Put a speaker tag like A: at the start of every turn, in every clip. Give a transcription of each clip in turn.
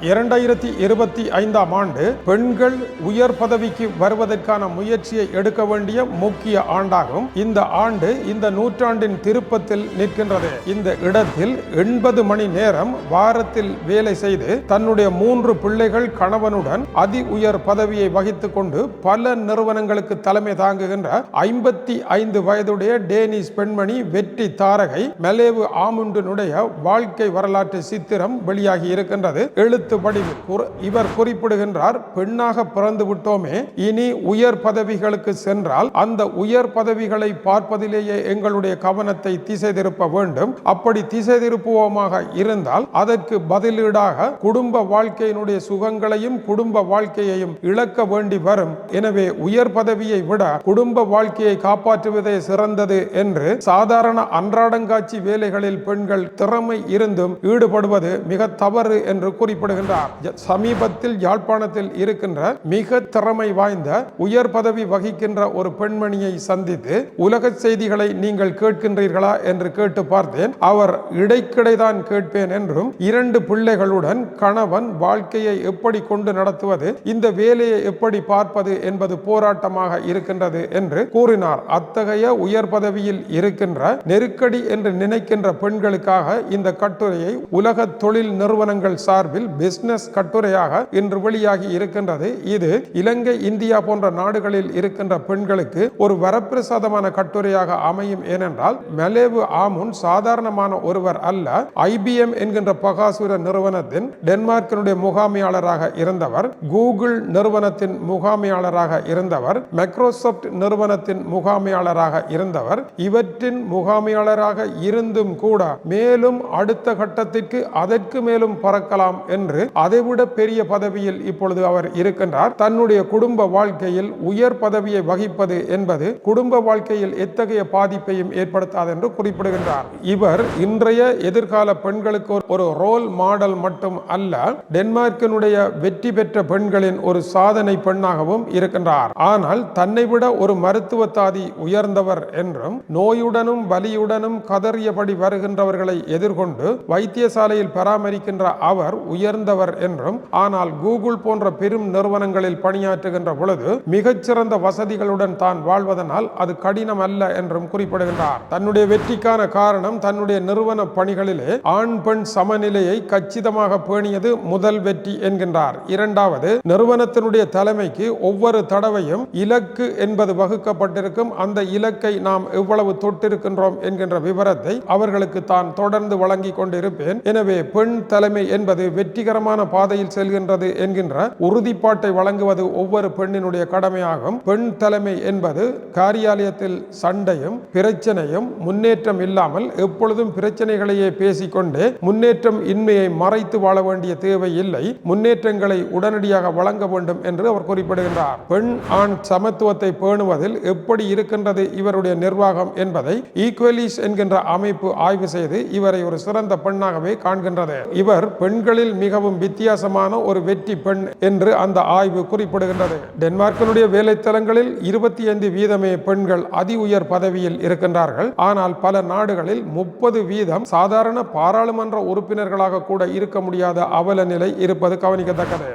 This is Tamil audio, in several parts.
A: இரண்டாயிரத்தி இருபத்தி ஐந்தாம் ஆண்டு பெண்கள் உயர் பதவிக்கு வருவதற்கான முயற்சியை எடுக்க வேண்டிய முக்கிய ஆண்டாகும். இந்த ஆண்டு இந்த நூற்றாண்டின் திருப்பத்தில் நிற்கின்றது. இந்த இடத்தில் எண்பது மணி நேரம் வாரத்தில் வேலை செய்து தன்னுடைய மூன்று பிள்ளைகள் கணவனுடன் அதி உயர் பதவியை வகித்துக் கொண்டு பல நிறுவனங்களுக்கு தலைமை தாங்குகின்ற ஐம்பத்தி ஐந்து வயதுடைய டேனிஷ் பெண்மணி வெற்றி தாரகை மெலேவு ஆமுண்டுனுடைய வாழ்க்கை வரலாற்று சித்திரம் வெளியாகி இருக்கின்றது. எழுத்து வடிவில் இவர் குறிப்பிடுகின்றார் பெண்ணாக பிறந்து விட்டோமே இனி உயர் பதவிகளுக்கு சென்றால் அந்த உயர் பதவிகளை பார்ப்பதிலேயே எங்களுடைய கவனத்தை திசை திருப்ப வேண்டும். அப்படி திசை திருப்புவோமாக இருந்தால் அதற்கு பதிலீடாக குடும்ப வாழ்க்கையினுடைய சுகங்களையும் குடும்ப வாழ்க்கையையும் இழக்க வேண்டி வரும். எனவே உயர் பதவியை விட குடும்ப வாழ்க்கையை காப்பாற்றுவதே சிறந்தது என்று சாதாரண அன்றாடங்காட்சி வேலைகளில் பெண்கள் திறமை இருந்தும் ஈடுபடுவது மிக தவறு என்று குறிப்பிடுகிறார் ஜ- சமீபத்தில் யாழ்ப்பாணத்தில் இருக்கின்ற மிக திறமை வாய்ந்த உயர் பதவி வகிக்கின்ற ஒரு பெண்மணியை சந்தித்து உலக செய்திகளை நீங்கள் கேட்கின்றீர்களா என்று கேட்டு பார்த்தேன். அவர் இடைக்கிடைதான் கேட்பேன் என்றும் இரண்டு பிள்ளைகளுடன் கணவன் வாழ்க்கையை எப்படி கொண்டு நடத்துவது இந்த வேலையை எப்படி பார்ப்பது என்பது போராட்டமாக இருக்கின்றது என்று கூறினார். அத்தகைய உயர் பதவியில் இருக்கின்ற நெருக்கடி என்று நினைக்கின்ற பெண்களுக்காக இந்த கட்டுரையை உலக தொழில் நிறுவனங்கள் சார்பில் பிசினஸ் கட்டுரையாக இன்று வெளியாகி இருக்கின்றது. இது இலங்கை இந்தியா போன்ற நாடுகளில் இருக்கின்ற பெண்களுக்கு ஒரு வரப்பிரசாதமான கட்டுரையாக அமையும் ஏனென்றால் மெலேவு ஆமுன் சாதாரணமான ஒருவர் அல்ல. ஐபிஎம் என்கின்ற பகாசுர நிறுவனத்தின் டென்மார்க்கினுடைய முகாமையாளராக இருந்தவர் கூகுள் நிறுவனத்தின் முகாமையாளராக இருந்தவர் மைக்ரோசாப்ட் நிறுவனத்தின் முகாமையாளராக இருந்தவர் இவற்றின் முகாமையாளராக இருந்தும் கூட மேலும் அடுத்த கட்டத்திற்கு அதற்கு மேலும் பறக்கலாம் என்று அதைவிட பெரிய பதவியில் இப்பொழுது அவர் இருக்கின்றார். தன்னுடைய குடும்ப வாழ்க்கையில் உயர் பதவியை வகிப்பது என்பது குடும்ப வாழ்க்கையில் எத்தகைய பாதிப்பையும் ஏற்படுத்தாது என்று குறிப்பிடுகின்றார். இவர் இன்றைய எதிர்கால பெண்களுக்கு ஒரு- ரோல் மாடல் மட்டும் அல்ல டென்மார்க்கினுடைய வெற்றி பெற்ற பெண்களின் ஒரு சாதனை பெண்ணாகவும் இருக்கின்றார். ஆனால் தன்னை விட ஒரு மருத்துவ தாதி உயர்ந்தவர் என்றும் நோயுடனும் வலியுடனும் கதறியபடி வருகின்றவர்களை எதிர்கொண்டு வைத்தியசாலையில் பராமரிக்கின்ற அவர் உயர்ந்த சிறந்தவர் என்றும் ஆனால் கூகுள் போன்ற பெரும் நிறுவனங்களில் பணியாற்றுகின்ற பொழுது மிகச்சிறந்த வசதிகளுடன் தான் வாழ்வதனால் அது கடினம் அல்ல என்றும் குறிப்பிடுகின்றார். தன்னுடைய வெற்றிக்கான காரணம் தன்னுடைய நிறுவன பணிகளிலே ஆண் பெண் சமநிலையை கச்சிதமாக பேணியது முதல் வெற்றி என்கின்றார். இரண்டாவது நிறுவனத்தினுடைய தலைமைக்கு ஒவ்வொரு தடவையும் இலக்கு என்பது வகுக்கப்பட்டிருக்கும். அந்த இலக்கை நாம் எவ்வளவு தொட்டிருக்கின்றோம் என்கின்ற விவரத்தை அவர்களுக்கு தான் தொடர்ந்து வழங்கி கொண்டிருப்பேன். எனவே பெண் தலைமை என்பது வெற்றிகரமான பாதையில் செல்கின்றது என்கின்ற உறுதிப்பாட்டை வழங்குவது ஒவ்வொரு பெண்ணினுடைய கடமையாகும். பெண் தலைமை என்பது காரியாலயத்தில் சண்டையும் பிரச்சனையும் முன்னேற்றம் இல்லாமல் எப்பொழுதும் பிரச்சனைகளையே பேசிக்கொண்டே முன்னேற்றம் இன்மையை மறைத்து வாழ வேண்டிய தேவை இல்லை. முன்னேற்றங்களை உடனடியாக வழங்க வேண்டும் என்று அவர் குறிப்பிடுகின்றார். பெண் ஆண் சமத்துவத்தை பேணுவதில் எப்படி இருக்கின்றது இவருடைய நிர்வாகம் என்பதை ஈக்குவலிஸ் என்கின்ற அமைப்பு ஆய்வு செய்து இவரை ஒரு சிறந்த பெண்ணாகவே காண்கின்றது. இவர் பெண்களில் மிக மிகவும் வித்தியாசமான ஒரு வெற்றி பெண் என்று அந்த ஆய்வு குறிப்பிடுகின்றது. டென்மார்க்கினுடைய வேலைத்தலங்களில் இருபத்தி ஐந்து வீதமே பெண்கள் அதி உயர் பதவியில் இருக்கின்றார்கள். ஆனால் பல நாடுகளில் முப்பது வீதம் சாதாரண பாராளுமன்ற உறுப்பினர்களாக கூட இருக்க முடியாத அவல நிலை இருப்பது கவனிக்கத்தக்கது.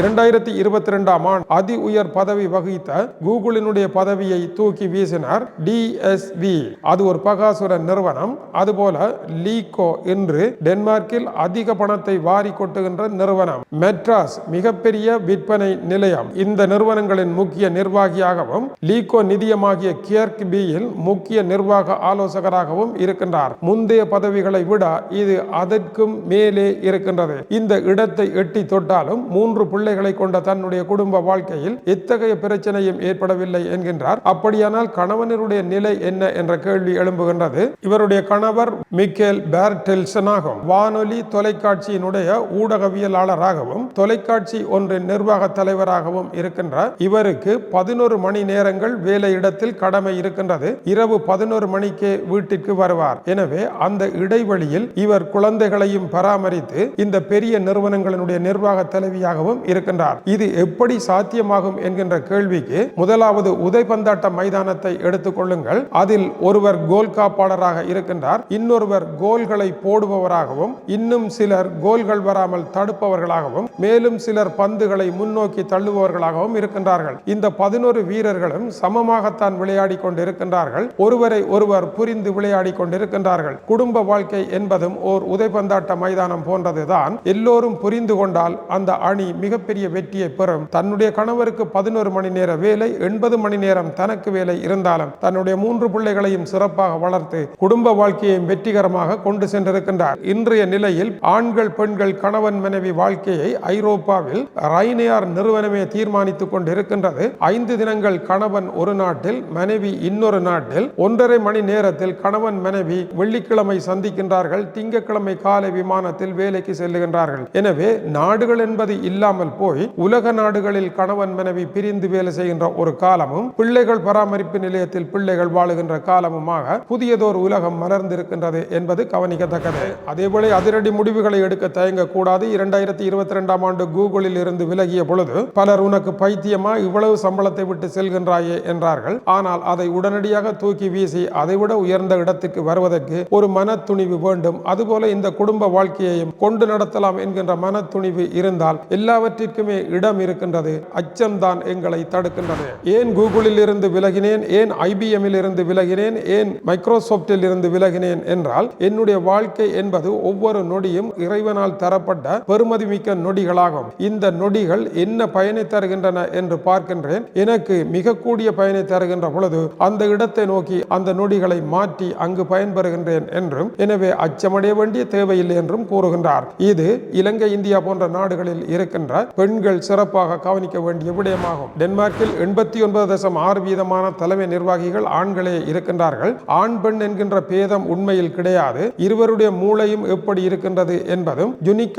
A: இரண்டாயிரத்தி இருபத்தி ரெண்டாம் ஆண்டு அதி உயர் பதவி வகித்த கூகுளினுடைய பதவியை தூக்கி வீசினார் டிஎஸ்வி அது ஒரு பகாசுர நிறுவனம். அதுபோல லீகோ என்று டென்மார்க்கில் அதிக பணத்தை வாரி நடத்துகின்ற நிறுவனம். மெட்ராஸ் மிகப்பெரிய விற்பனை நிலையம். இந்த நிறுவனங்களின் முக்கிய நிர்வாகியாகவும் லீகோ நிதியமாகிய கியர்க் பியில் முக்கிய நிர்வாக ஆலோசகராகவும் இருக்கின்றார். முந்தைய பதவிகளை விட இது அதற்கும் மேலே இருக்கின்றது. இந்த இடத்தை எட்டி தொட்டாலும் மூன்று பிள்ளைகளை கொண்ட தன்னுடைய குடும்ப வாழ்க்கையில் இத்தகைய பிரச்சனையும் ஏற்படவில்லை என்கின்றார். அப்படியானால் கணவனருடைய நிலை என்ன என்ற கேள்வி எழும்புகின்றது. இவருடைய கணவர் மிக்கேல் பேர்டெல்சன் ஆகும் வானொலி தொலைக்காட்சியினுடைய ஊடகவியலாளராகவும் தொலைக்காட்சி ஒன்றின் நிர்வாக தலைவராகவும் இருக்கின்றார். இவருக்கு பதினோரு மணி நேரங்கள் வேலையிடத்தில் கடமை இருக்கின்றது. இரவு பதினோரு மணிக்கே வீட்டிற்கு வருவார். எனவே அந்த இடைவெளியில் இவர் குழந்தைகளையும் பராமரித்து இந்த பெரிய நிறுவனங்களினுடைய நிர்வாக தலைவியாகவும் இருக்கின்றார். இது எப்படி சாத்தியமாகும் என்கின்ற கேள்விக்கு முதலாவது உதைபந்தாட்ட மைதானத்தை எடுத்துக்கொள்ளுங்கள் அதில் ஒருவர் கோல் காப்பாளராக இருக்கின்றார். இன்னொருவர் கோல்களை போடுபவராகவும் இன்னும் சிலர் கோல்கள் வராமல் தடுப்பவர்களாகவும் மேலும் சிலர் பந்துகளை முன்னோக்கி தள்ளுபவர்களாகவும் இருக்கின்றார்கள். இந்த பதினோரு வீரர்களும் சமமாகத்தான் விளையாடி கொண்டிருக்கின்றார்கள். ஒருவரை ஒருவர் புரிந்து விளையாடி கொண்டிருக்கின்றார்கள். குடும்ப வாழ்க்கை என்பதும் ஓர் உதைபந்தாட்ட மைதானம் போன்றதுதான். எல்லோரும் புரிந்து கொண்டால் அந்த அணி மிகப்பெரிய வெற்றியை பெறும். தன்னுடைய கணவருக்கு பதினோரு மணி நேர வேலை எண்பது மணி நேரம் தனக்கு வேலை இருந்தாலும் தன்னுடைய மூன்று பிள்ளைகளையும் சிறப்பாக வளர்த்து குடும்ப வாழ்க்கையையும் வெற்றிகரமாக கொண்டு சென்றிருக்கின்றார். இன்றைய நிலையில் ஆண்கள் பெண்கள் கணவர் கணவன் மனைவி வாழ்க்கையை ஐரோப்பாவில் ரைனியார் நிறுவனமே தீர்மானித்துக் கொண்டிருக்கின்றது. ஐந்து தினங்கள் கணவன் ஒரு நாட்டில் மனைவி இன்னொரு நாட்டில். ஒன்றரை மணி நேரத்தில் கணவன் மனைவி வெள்ளிக்கிழமை சந்திக்கின்றார்கள். திங்கட்கிழமை காலை விமானத்தில் வேலைக்கு செல்லுகின்றார்கள். எனவே நாடுகள் என்பது இல்லாமல் போய் உலக நாடுகளில் கணவன் மனைவி பிரிந்து வேலை செய்கின்ற ஒரு காலமும் பிள்ளைகள் பராமரிப்பு நிலையத்தில் பிள்ளைகள் வாழுகின்ற காலமுமாக புதியதோர் உலகம் மலர்ந்திருக்கின்றது என்பது கவனிக்கத்தக்கது. அதேபோல அதிரடி முடிவுகளை எடுக்க தயங்கக்கூடாது. இரண்டாயிரத்தி இருபத்தி ரெண்டாம் ஆண்டு கூகுளில் இருந்து விலகிய பொழுது பலர் உனக்கு பைத்தியமா இவ்வளவு சம்பளத்தை விட்டு செல்கின்றாயே என்றார்கள். ஆனால் அதை உடனடியாக தூக்கி வீசி அதைவிட உயர்ந்த இடத்துக்கு வருவதற்கு ஒரு மன துணிவு வேண்டும். அதுபோல இந்த குடும்ப வாழ்க்கையையும் கொண்டு நடத்தலாம் என்கின்ற மன துணிவு இருந்தால் எல்லாவற்றிற்குமே இடம் இருக்கின்றது. அச்சம்தான் எங்களை தடுக்கின்றது. ஏன் கூகுளில் இருந்து விலகினேன்? ஏன் ஐபிஎம்மில் இருந்து விலகினேன்? ஏன் மைக்ரோசாப்டில் இருந்து விலகினேன்? என்றால் என்னுடைய வாழ்க்கை என்பது ஒவ்வொரு நொடியும் இறைவனால் தரப்பட்ட கொண்ட பெருமதிமிக்க நொடிகளாகும். இந்த நொடிகள் என்ன பயனை தருகின்றன என்று பார்க்கின்றேன். எனக்கு மிக கூடிய பயனை தருகின்ற பொழுது அந்த இடத்தை நோக்கி அந்த நொடிகளை மாற்றி அங்கு பயன்பெறுகின்றேன் என்றும் எனவே அச்சமடைய வேண்டிய தேவையில்லை என்றும் கூறுகின்றார். இது இலங்கை இந்தியா போன்ற நாடுகளில் இருக்கின்ற பெண்கள் சிறப்பாக கவனிக்க வேண்டிய விடயமாகும். டென்மார்க்கில் எண்பத்தி ஒன்பது தசம் ஆறு வீதமான தலைமை நிர்வாகிகள் ஆண்களே இருக்கின்றார்கள். ஆண் பெண் என்கின்ற பேதம் உண்மையில் கிடையாது. இருவருடைய மூளையும் எப்படி இருக்கின்றது என்பதும்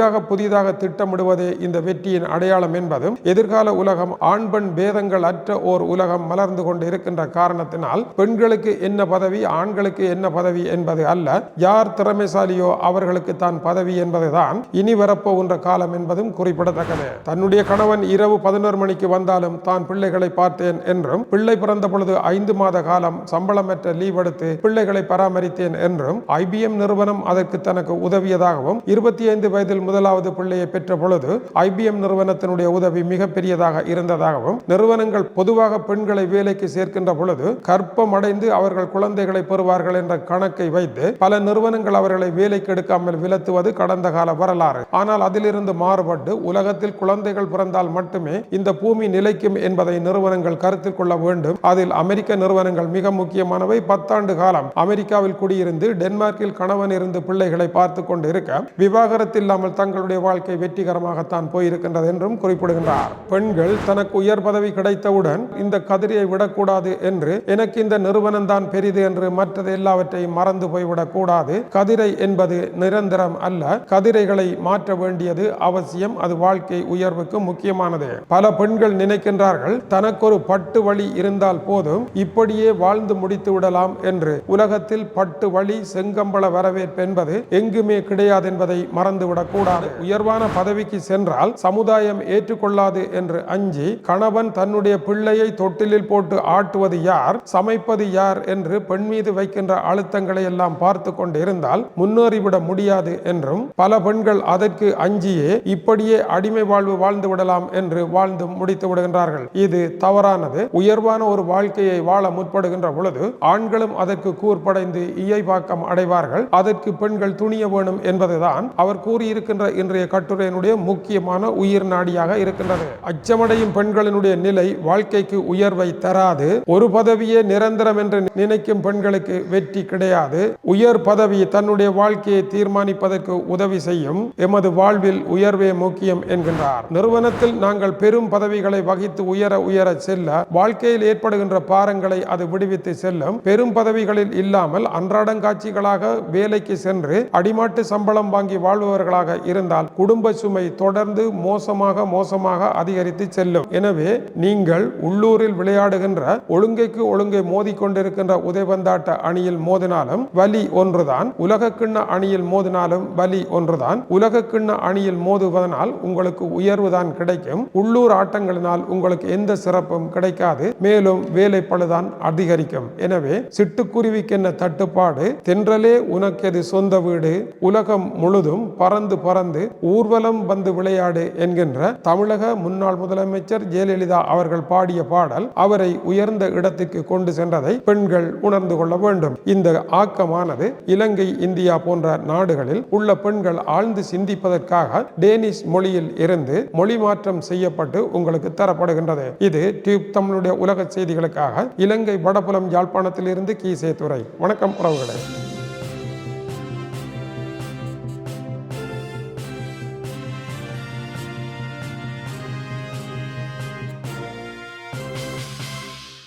A: யுனிக்காக புதிதாக திட்டமிடுவதே இந்த வெற்றியின் அடையாளம் என்பதும் எதிர்கால உலகம் ஆண் பெண் பேதங்கள் அற்ற ஓர் உலகம் மலர்ந்து கொண்டு இருக்கின்ற காரணத்தினால் பெண்களுக்கு என்ன பதவி ஆண்களுக்கு என்ன பதவி என்பது அல்ல யார் திறமைசாலியோ அவர்களுக்கு தான் பதவி என்பதுதான் இனி வரப்போகின்ற காலம் என்பதும் குறிப்பிடத்தக்கது. தன்னுடைய கணவன் இரவு பதினோரு மணிக்கு வந்தாலும் தான் பிள்ளைகளை பார்த்தேன் என்றும் பிள்ளை பிறந்த பொழுது ஐந்து மாத காலம் சம்பளமற்ற லீவ் எடுத்து பிள்ளைகளை பராமரித்தேன் என்றும் ஐபிஎம் நிறுவனம் அதற்கு தனக்கு உதவியதாகவும் இருபத்தி ஐந்து வயதில் முதல் முதலாவது பிள்ளையை பெற்ற பொழுது ஐபிஎம் நிறுவனத்தினுடைய உதவி மிகப்பெரியதாக இருந்ததாகவும் நிறுவனங்கள் பொதுவாக பெண்களை வேலைக்கு சேர்க்கின்ற பொழுது கற்பம் அடைந்து அவர்கள் குழந்தைகளை பெறுவார்கள் என்ற கணக்கை வைத்து பல நிறுவனங்கள் அவர்களை வேலைக்கு எடுக்காமல் விலத்துவது கடந்த கால வரலாறு. ஆனால் அதிலிருந்து மாறுபட்டு உலகத்தில் குழந்தைகள் பிறந்தால் மட்டுமே இந்த பூமி நிலைக்கும் என்பதை நிறுவனங்கள் கருத்தில் கொள்ள வேண்டும். அதில் அமெரிக்க நிறுவனங்கள் மிக முக்கியமானவை. பத்தாண்டு காலம் அமெரிக்காவில் குடியிருந்து டென்மார்க்கில் கணவன் இருந்து பிள்ளைகளை பார்த்து கொண்டு இருக்க விவாகரத்து இல்லாமல் தங்களுடைய வாழ்க்கை வெற்றிகரமாகத்தான் போயிருக்கின்றது என்றும் குறிப்பிடுகின்றார். பெண்கள் தனக்கு உயர் பதவி கிடைத்தவுடன் இந்த கதிரியை விடக்கூடாது என்று எனக்கு இந்த நிறுவனம் தான் பெரிது என்று மற்றது எல்லாவற்றையும் மறந்து போய்விடக் கூடாது. கதிரை என்பது நிரந்தரம் அல்ல கதிரைகளை மாற்ற வேண்டியது அவசியம் அது வாழ்க்கை உயர்வுக்கு முக்கியமானது. பல பெண்கள் நினைக்கின்றார்கள் தனக்கொரு பட்டு வழி இருந்தால் போதும் இப்படியே வாழ்ந்து முடித்து விடலாம் என்று. உலகத்தில் பட்டு வழி செங்கம்பள வரவேற்பு என்பது எங்குமே கிடையாது என்பதை மறந்துவிடக் கூடாது உயர்வான பதவிக்கு சென்றால் சமுதாயம் ஏற்றுக்கொள்ளாது என்று அஞ்சி கணவன் தன்னுடைய பிள்ளையை தொட்டிலில் போட்டு ஆட்டுவது யார் சமைப்பது யார் என்று பெண் மீது வைக்கின்ற அழுத்தங்களை எல்லாம் பார்த்து கொண்டிருந்தால் முன்னேறிவிட முடியாது என்றும் பல பெண்கள் அதற்கு அஞ்சியே இப்படியே அடிமை வாழ்வு வாழ்ந்து விடலாம் என்று வாழ்ந்து முடித்து விடுகின்றார்கள். இது தவறானது. உயர்வான ஒரு வாழ்க்கையை வாழ முற்படுகின்ற பொழுது ஆண்களும் அதற்கு கூர்படைந்து இயைபாக்கம் அடைவார்கள். அதற்கு பெண்கள் துணிய வேணும் என்பதுதான் அவர் கூறியிருக்கின்ற இன்றைய கட்டுரையினுடைய முக்கியமான உயிர் நாடியாக இருக்கின்றது. அச்சமடையும் பெண்களினுடைய நிலை வாழ்க்கைக்கு உயர்வை தராது. ஒரு பதவியே நிரந்தரம் என்று நினைக்கும் பெண்களுக்கு வெற்றி கிடையாது. உயர் பதவி தன்னுடைய வாழ்க்கையை தீர்மானிப்பதற்கு உதவி செய்யும் எமது வாழ்வில் உயர்வே முக்கியம் என்கின்றார். நிறுவனத்தில் நாங்கள் பெரும் பதவிகளை வகித்து உயர உயர செல்ல வாழ்க்கையில் ஏற்படுகின்ற பாரங்களை அது விடுவித்து செல்லும். பெரும் பதவிகளில் இல்லாமல் அன்றாடங்காட்சிகளாக வேலைக்கு சென்று அடிமாட்டு சம்பளம் வாங்கி வாழ்பவர்களாக இரு இருந்தால் குடும்ப சுமை தொடர்ந்து மோசமாக மோசமாக அதிகரித்து செல்லும். எனவே நீங்கள் உள்ளூரில் விளையாடுகின்ற ஒழுங்கைக்கு ஒழுங்கை மோதிக்கொண்டிருக்கின்ற உதைபந்தாட்ட அணியில் மோதினாலும் வலி ஒன்றுதான். உலக கிண்ண அணியில் மோதினாலும் வலி ஒன்றுதான். உலக கிண்ண அணியில் மோதுவதனால் உங்களுக்கு உயர்வுதான் கிடைக்கும். உள்ளூர் ஆட்டங்களினால் உங்களுக்கு எந்த சிறப்பும் கிடைக்காது. மேலும் வேலை பழுதான் அதிகரிக்கும். எனவே சிட்டுக்குருவிக்கென்ன தட்டுப்பாடு? தென்றலே உனக்கெது சொந்த வீடு? உலகம் முழுதும் பறந்து பறந்து ஊர்வலம் வந்து விளையாடு என்கின்ற தமிழக முன்னாள் முதலமைச்சர் ஜெயலலிதா அவர்கள் பாடிய பாடல் அவரை உயர்ந்த இடத்திற்கு கொண்டு சென்றதை பெண்கள் உணர்ந்து கொள்ள வேண்டும். இந்த ஆக்கமானது இலங்கை இந்தியா போன்ற நாடுகளில் உள்ள பெண்கள் ஆழ்ந்து சிந்திப்பதற்காக டேனிஷ் மொழியில் இருந்து மொழி மாற்றம் செய்யப்பட்டு உங்களுக்கு தரப்படுகின்றது. இது டியூப் தமிழுடைய உலக செய்திகளுக்காக இலங்கை வடபுலம் யாழ்ப்பாணத்தில் இருந்து கீசே துறை வணக்கம் உறவுகளே.